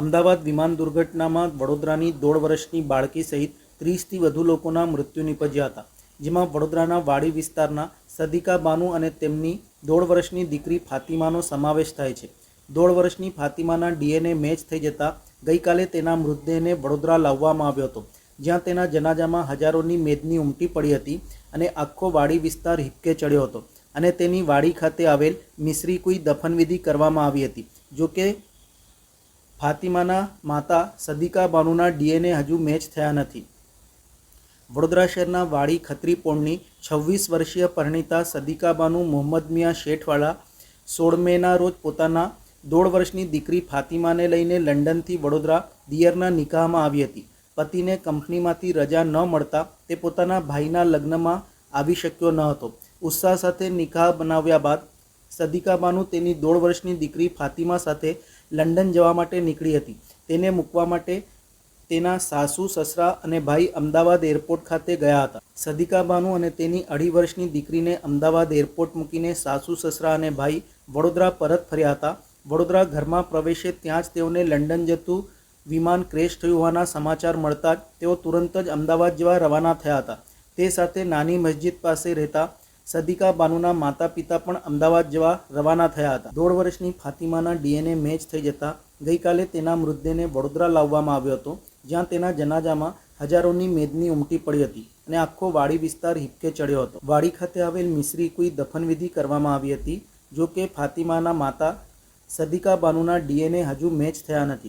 અમદાવાદ વિમાન દુર્ઘટનામાં વડોદરાની દોઢ વર્ષની બાળકી સહિત ત્રીસથી વધુ લોકોના મૃત્યુ નિપજ્યા હતા. જેમાં વડોદરાના વાડી વિસ્તારના સદિકા બાનુ અને તેમની દોઢ વર્ષની દીકરી ફાતિમાનો સમાવેશ થાય છે. દોઢ વર્ષની ફાતિમાના ડીએનએ મેચ થઈ જતાં ગઈકાલે તેના મૃતદેહને વડોદરા લાવવામાં આવ્યો હતો, જ્યાં તેના જનાજામાં હજારોની મેદની ઉમટી પડી હતી અને આખો વાડી વિસ્તાર હિપકે ચડ્યો હતો અને તેની વાડી ખાતે આવેલ મિશ્રી કોઈ દફનવિધિ કરવામાં આવી હતી, જોકે ફાતિમાના માતા સદિકા બાનુના ડીએનએ હજુ મેચ થયા નથી. વડોદરા શહેરના વાડી ખત્રી પોળની છવ્વીસ વર્ષીય પરિણીતા સદિકા બાનુ મોહમ્મદ મિયા શેઠવાળા સોળ મેના રોજ પોતાના દોઢ વર્ષની દીકરી ફાતિમાને લઈને લંડનથી વડોદરા દિયરના નિકાહમાં આવી હતી. પતિને કંપનીમાંથી રજા ન મળતા તે પોતાના ભાઈના લગ્નમાં આવી શક્યો ન હતો. ઉત્સાહ સાથે નિકાહ બનાવ્યા બાદ સદિકા બાનુ તેની દોઢ વર્ષની દીકરી ફાતિમા સાથે લંડન જવા માટે નીકળી હતી. તેને મૂકવા માટે તેના સાસુ, સસરા અને ભાઈ અમદાવાદ એરપોર્ટ ખાતે ગયા હતા. સદિકા બાનુ અને તેની અઢી વર્ષની દીકરીને અમદાવાદ એરપોર્ટ મૂકીને સાસુ, સસરા અને ભાઈ વડોદરા પરત ફર્યા હતા. વડોદરા ઘરમાં પ્રવેશે ત્યાં જ તેઓને લંડન જતું વિમાન ક્રેશ થયું હોવાના સમાચાર મળતા જ તેઓ તુરંત જ અમદાવાદ જવા રવાના થયા હતા. તે સાથે નાની મસ્જિદ પાસે રહેતા સદિકા બાનુના માતા પિતા પણ અમદાવાદ જવા રવાના થયા હતા. દોઢ વર્ષની ફાતિમાના ડીએનએ મેચ થઈ જતા ગઈકાલે તેના મૃતદેહને વડોદરા લાવવામાં આવ્યો હતો, જ્યાં તેના જનાજામાં હજારોની મેદની ઉમટી પડી હતી અને આખો વાડી વિસ્તાર હિપકે ચડ્યો હતો. વાડી ખાતે આવેલ મિશ્રી કોઈ દફનવિધિ કરવામાં આવી હતી, જો કે ફાતિમાના માતા સદિકા બાનુના ડીએનએ હજુ મેચ થયા નથી.